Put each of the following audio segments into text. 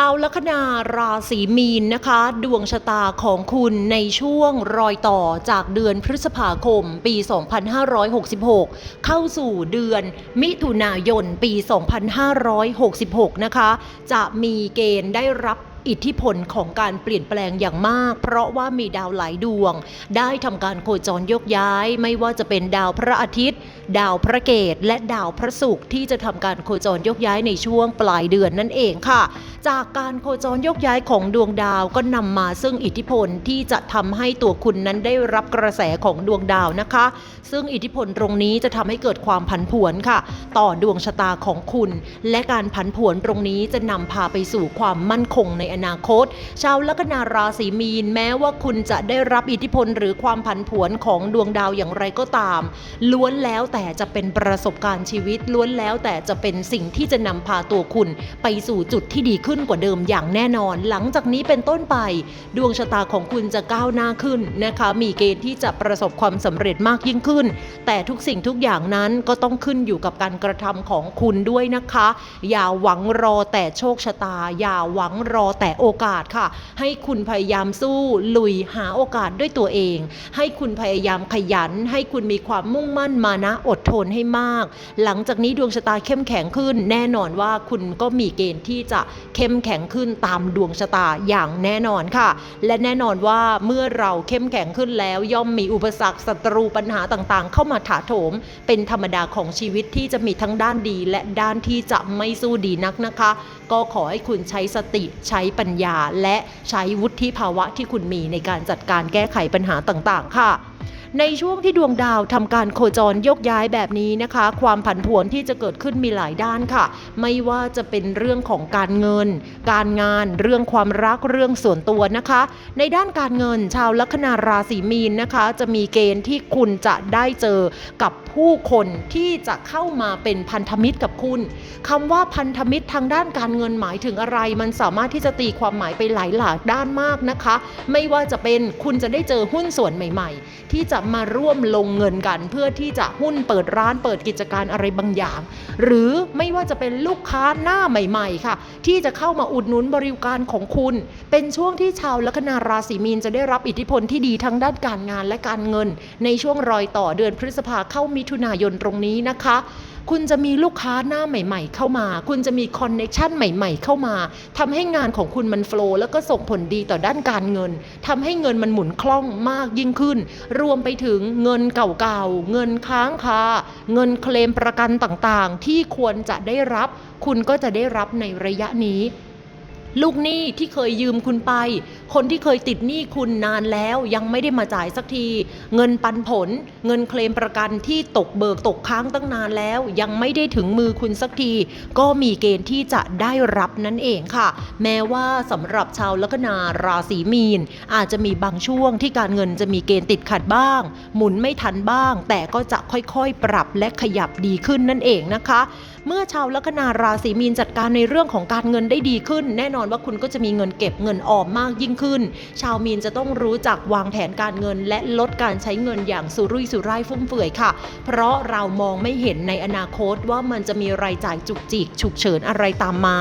าวลัคนาราศีมีนนะคะ ดวงชะตาของคุณในช่วงรอยต่อจากเดือนพฤษภาคม ปี 2566 เข้าสู่เดือนมิถุนายนปี 2566 นะคะ จะมีเกณฑ์ได้รับ อิทธิพลของการเปลี่ยนแปลงอย่างมาก เพราะว่ามีดาวหลายดวง ได้ทำการโคจรยกย้าย ไม่ว่าจะเป็นดาวพระอาทิตย์ ดาวพระเกตและดาวพระศุกร์ที่จะทำการโคจรยกย้ายในช่วงปลายเดือนนั่นเองค่ะ จากการโคจรยกย้ายของดวงดาวก็นำมาซึ่งอิทธิพลที่จะทำให้ตัวคุณนั้นได้รับกระแสของดวงดาวนะคะ ซึ่งอิทธิพลตรงนี้จะทำให้เกิดความผันผวนค่ะ ต่อดวงชะตาของคุณ และการผันผวนตรงนี้จะนำพาไปสู่ความมั่นคงในอนาคต ชาวลัคนาราศีมีน แม้ว่าคุณจะได้รับอิทธิพลหรือความผันผวนของดวงดาวอย่างไรก็ตาม ล้วนแล้วแต่จะเป็นประสบการณ์ชีวิต ล้วนแล้วแต่จะเป็นสิ่งที่จะนำพาตัวคุณ ไปสู่จุดที่ดีขึ้นกว่าเดิมอย่างแน่นอน หลังจากนี้เป็นต้นไป ดวงชะตาของคุณจะก้าวหน้าขึ้นนะคะ มีเกณฑ์ที่จะประสบความสำเร็จมากยิ่งขึ้น แต่ทุกสิ่งทุกอย่างนั้นก็ต้องขึ้นอยู่กับการกระทำของคุณด้วยนะคะ อย่าหวังรอแต่โชคชะตา อย่าหวังรอแต่โอกาสค่ะ ให้คุณพยายามสู้ลุยหาโอกาสด้วยตัวเอง ให้คุณพยายามขยัน ให้คุณมีความมุ่งมั่นมานะอดทนให้มาก หลังจากนี้ดวงชะตาเข้มแข็งขึ้น แน่นอนว่าคุณก็มีเกณฑ์ที่จะเข้มแข็งขึ้นตามดวงชะตาอย่างแน่นอนค่ะ และแน่นอนว่าเมื่อเราเข้มแข็งขึ้นแล้ว ย่อมมีอุปสรรคศัตรูปัญหาต่างๆ เข้ามาถาโถม เป็นธรรมดาของชีวิตที่จะมีทั้งด้านดีและด้านที่จะไม่สู้ดีนักนะคะก็ขอให้คุณใช้สติใช้ปัญญา และใช้วุฒิภาวะที่คุณมีในการจัดการแก้ไขปัญหาต่างๆ ค่ะในช่วงที่ดวงดาวทำการโคจรยกย้ายแบบนี้นะคะ ความผันผวนที่จะเกิดขึ้นมีหลายด้านค่ะ ไม่ว่าจะเป็นเรื่องของการเงิน การงานเรื่องความรักเรื่องส่วนตัวนะคะ ในด้านการเงินชาวลัคนาราศีมีนนะคะ จะมีเกณฑ์ที่คุณจะได้เจอกับ ผู้คนที่จะเข้ามาเป็นพันธมิตรกับคุณคำว่าพันธมิตรทางด้านการเงินหมายถึงอะไร มันสามารถที่จะตีความหมายไปหลายหลากด้านมากนะคะ ไม่ว่าจะเป็นคุณจะได้เจอหุ้นส่วนใหม่ ๆ ที่จะมาร่วมลงเงินกัน เพื่อที่จะหุ้นเปิดร้านเปิดกิจการอะไรบางอย่าง หรือไม่ว่าจะเป็นลูกค้าหน้าใหม่ ๆ ค่ะ ที่จะเข้ามาอุดหนุนบริการของคุณ เป็นช่วงที่ชาวลัคนาราศีมีนจะได้รับอิทธิพลที่ดีทั้งด้านการงานและการเงิน ในช่วงรอยต่อเดือนพฤษภาเข้ามิถุนายนตรงนี้นะคะ คุณจะมีลูกค้าหน้าใหม่ ๆ เข้ามา คุณจะมีคอนเน็ชันใหม่ ๆ เข้ามาทำให้งานของคุณมันโฟล์แล้วก็ส่งผลดีต่อด้านการเงินทำให้เงินมันหมุนคล่องมากยิ่งขึ้น รวมไปถึงเงินเก่าๆ เงินค้างคา เงินเคลมประกันต่างๆ ที่ควรจะได้รับ คุณก็จะได้รับในระยะนี้ลูกหนี้ที่เคยยืมคุณไป คนที่เคยติดหนี้คุณนานแล้วยังไม่ได้มาจ่ายสักที เงินปันผล เงินเคลมประกันที่ตกเบิกตกค้างตั้งนานแล้ว ยังไม่ได้ถึงมือคุณสักที ก็มีเกณฑ์ที่จะได้รับนั่นเองค่ะ แม้ว่าสำหรับชาวลัคนาราศีมีน อาจจะมีบางช่วงที่การเงินจะมีเกณฑ์ติดขัดบ้าง หมุนไม่ทันบ้าง แต่ก็จะค่อยๆ ปรับและขยับดีขึ้นนั่นเองนะคะ เมื่อชาวลัคนาราศีมีนจัดการในเรื่องของการเงินได้ดีขึ้น แน่นอนว่าคุณก็จะมีเงินเก็บเงินออมมากยิ่งขึ้น ชาวมีนจะต้องรู้จักวางแผนการเงิน และลดการใช้เงินอย่างสุรุ่ยสุร่ายฟุ่มเฟือยค่ะ เพราะเรามองไม่เห็นในอนาคตว่ามันจะมีรายจ่ายจุกจิก ฉุกเฉินอะไรตามมา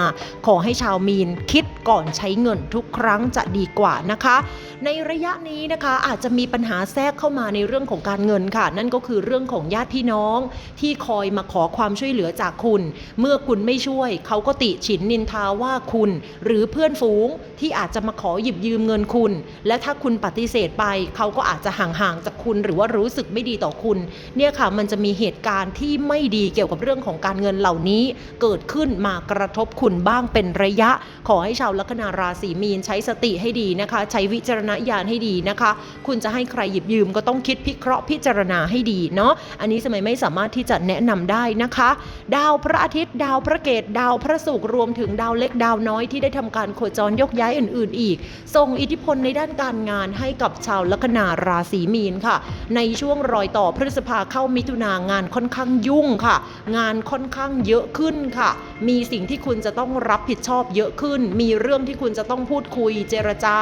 ขอให้ชาวมีนคิดก่อนใช้เงินทุกครั้งจะดีกว่านะคะ ในระยะนี้นะคะอาจจะมีปัญหาแทรกเข้ามาในเรื่องของการเงินค่ะ นั่นก็คือเรื่องของญาติพี่น้อง ที่คอยมาขอความช่วยเหลือจากคุณ เมื่อคุณไม่ช่วย เขาก็ติฉินนินทาว่าคุณ หรือเพื่อนฝูงที่อาจจะมาขอหยิบยืมืมเงินคุณ และถ้าคุณปฏิเสธไป เขาก็อาจจะห่างๆจากคุณหรือว่ารู้สึกไม่ดีต่อคุณ เนี่ยค่ะมันจะมีเหตุการณ์ที่ไม่ดีเกี่ยวกับเรื่องของการเงินเหล่านี้ เกิดขึ้นมากระทบคุณบ้างเป็นระยะ ขอให้ชาวลัคนาราศีมีนใช้สติให้ดีนะคะ ใช้วิจารณญาณให้ดีนะคะ คุณจะให้ใครหยิบยืมก็ต้องคิดพิเคราะห์พิจารณาให้ดีเนาะอันนี้สมัยไม่สามารถที่จะแนะนำได้นะคะ ดาวพระอาทิตย์ ดาวพระเกตดาวพระศุกร์รวมถึงดาวเล็กดาวน้อยที่ได้ทำการโคจรยกย้ายอื่น ๆ อีก ส่งส่งอิทธิพลในด้านการงานให้กับชาวลัคนาราศีมีนค่ะ ในช่วงรอยต่อพฤษภาเข้ามิถุนางานค่อนข้างยุ่งค่ะ งานค่อนข้างเยอะขึ้นค่ะ มีสิ่งที่คุณจะต้องรับผิดชอบเยอะขึ้น มีเรื่องที่คุณจะต้องพูดคุยเจรจา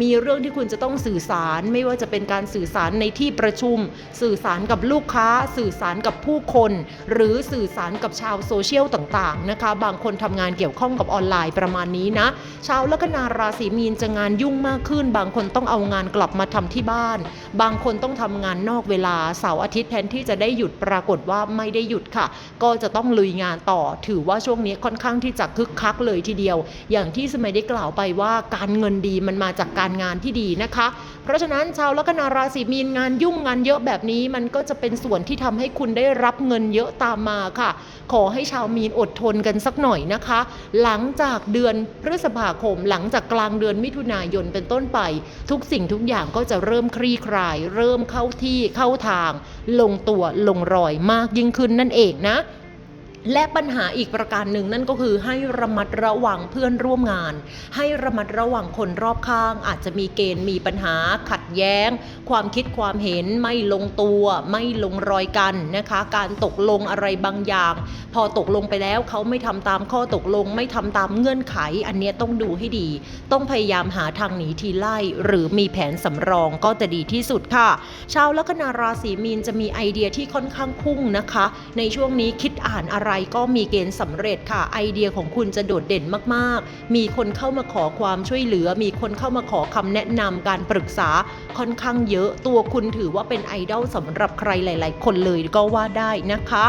มีเรื่องที่คุณจะต้องสื่อสาร ไม่ว่าจะเป็นการสื่อสารในที่ประชุม สื่อสารกับลูกค้า สื่อสารกับผู้คน หรือสื่อสารกับชาวโซเชียลต่างๆนะคะ บางคนทำงานเกี่ยวข้องกับออนไลน์ประมาณนี้นะ ชาวลัคนาราศีมีนจะงานยุ่งมากขึ้น บางคนต้องเอางานกลับมาทำที่บ้าน บางคนต้องทำงานนอกเวลาเสาร์อาทิตย์แทนที่จะได้หยุดปรากฏว่าไม่ได้หยุดค่ะ ก็จะต้องลุยงานต่อ ถือว่าช่วงนี้ค่อนข้างที่จะคึกคักเลยทีเดียว อย่างที่สมัยได้กล่าวไปว่าการเงินดีมันมาจากการงานที่ดีนะคะ เพราะฉะนั้นชาวลัคนาราศีมีนงานยุ่งงานเยอะแบบนี้มันก็จะเป็นส่วนที่ทำให้คุณได้รับเงินเยอะตามมาค่ะ ขอให้ชาวมีนอดทนกันสักหน่อยนะคะ หลังจากเดือนพฤษภาคม หลังจากกลางเดือนมิถุนายนเป็นต้นไป ทุกสิ่งทุกอย่างก็จะเริ่มคลี่คลาย เริ่มเข้าที่เข้าทาง ลงตัวลงรอยมากยิ่งขึ้นนั่นเองนะ และปัญหาอีกประการหนึ่งนั่นก็คือให้ระมัดระวังเพื่อนร่วมงาน ให้ระมัดระวังคนรอบข้าง อาจจะมีเกณฑ์มีปัญหาขัดแย้ง ความคิดความเห็นไม่ลงตัว ไม่ลงรอยกันนะคะ การตกลงอะไรบางอย่าง พอตกลงไปแล้วเขาไม่ทำตามข้อตกลง ไม่ทำตามเงื่อนไข อันนี้ต้องดูให้ดี ต้องพยายามหาทางหนีทีไล่ หรือมีแผนสำรองก็จะดีที่สุดค่ะ ชาวลัคนาราศีมีนจะมีไอเดียที่ค่อนข้างพุ่งนะคะ ในช่วงนี้คิดอ่านอะไรก็มีเกณฑ์สำเร็จค่ะ ไอเดียของคุณจะโดดเด่นมากๆ มีคนเข้ามาขอความช่วยเหลือ มีคนเข้ามาขอคำแนะนำการปรึกษาค่อนข้างเยอะตัวคุณถือว่าเป็นไอดอลสำหรับใครหลาย ๆ คนเลยก็ว่าได้นะคะ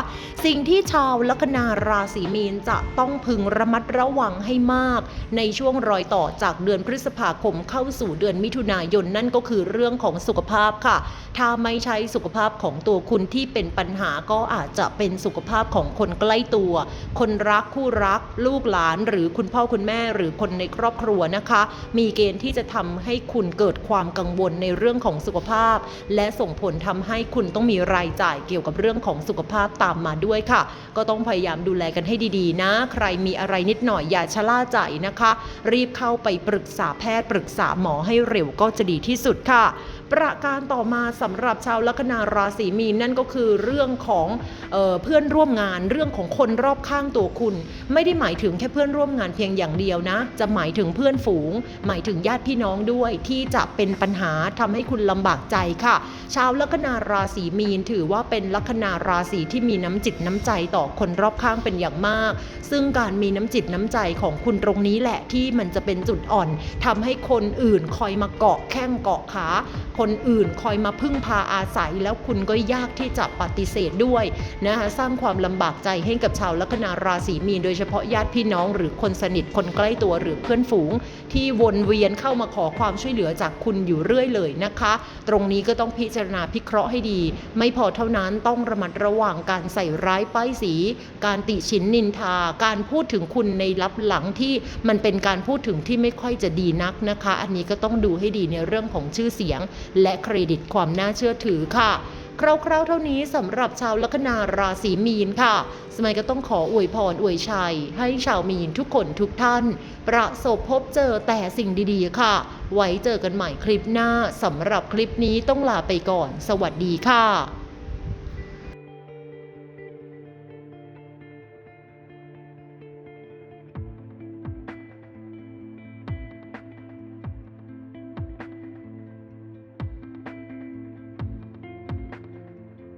สิ่งที่ชาวลัคนาราศีมีนจะต้องพึงระมัดระวังให้มาก ในช่วงรอยต่อจากเดือนพฤษภาคมเข้าสู่เดือนมิถุนายนนั่นก็คือเรื่องของสุขภาพค่ะ ถ้าไม่ใช่สุขภาพของตัวคุณที่เป็นปัญหาก็อาจจะเป็นสุขภาพของคนใกล้ล้ตัว คนรักคู่รัก ลูกหลาน หรือคุณพ่อคุณแม่หรือคนในครอบครัวนะคะ มีเกณฑ์ที่จะทำให้คุณเกิดความกังวลในเรื่องของสุขภาพ และส่งผลทำให้คุณต้องมีรายจ่ายเกี่ยวกับเรื่องของสุขภาพตามมาด้วยค่ะ ก็ต้องพยายามดูแลกันให้ดีๆ นะ ใครมีอะไรนิดหน่อยอย่าชะล่าใจนะคะ รีบเข้าไปปรึกษาแพทย์ปรึกษาหมอให้เร็วก็จะดีที่สุดค่ะประการต่อมาสำหรับชาวลัคนาราศีมีนนั่นก็คือเรื่องของเออเพื่อนร่วมงานเรื่องของคนรอบข้างตัวคุณ ไม่ได้หมายถึงแค่เพื่อนร่วมงานเพียงอย่างเดียวนะ จะหมายถึงเพื่อนฝูง หมายถึงญาติพี่น้องด้วยที่จะเป็นปัญหาทำให้คุณลำบากใจค่ะ ชาวลัคนาราศีมีนถือว่าเป็นลัคนาราศีที่มีน้ำจิตน้ำใจต่อคนรอบข้างเป็นอย่างมาก ซึ่งการมีน้ำจิตน้ำใจของคุณตรงนี้แหละที่มันจะเป็นจุดอ่อนทำให้คนอื่นคอยมาเกาะแข้งเกาะขาคนอื่นคอยมาพึ่งพาอาศัย แล้วคุณก็ยากที่จะปฏิเสธด้วยนะคะสร้างความลำบากใจให้กับชาวลัคนาราศีมีน โดยเฉพาะญาติพี่น้องหรือคนสนิทคนใกล้ตัวหรือเพื่อนฝูง ที่วนเวียนเข้ามาขอความช่วยเหลือจากคุณอยู่เรื่อยเลยนะคะ ตรงนี้ก็ต้องพิจารณาพิเคราะห์ให้ดี ไม่พอเท่านั้นต้องระมัดระวังการใส่ร้ายป้ายสี การติชินนินทา การพูดถึงคุณในลับหลังที่มันเป็นการพูดถึงที่ไม่ค่อยจะดีนักนะคะ อันนี้ก็ต้องดูให้ดีในเรื่องของชื่อเสียงและเครดิตความน่าเชื่อถือค่ะ คร่าวๆเท่านี้สำหรับชาวลัคนาราศีมีนค่ะ สมัยก็ต้องขออวยพรอวยชัย ให้ชาวมีนทุกคนทุกท่าน ประสบพบเจอแต่สิ่งดีๆค่ะ ไว้เจอกันใหม่คลิปหน้าสำหรับคลิปนี้ต้องลาไปก่อน สวัสดีค่ะ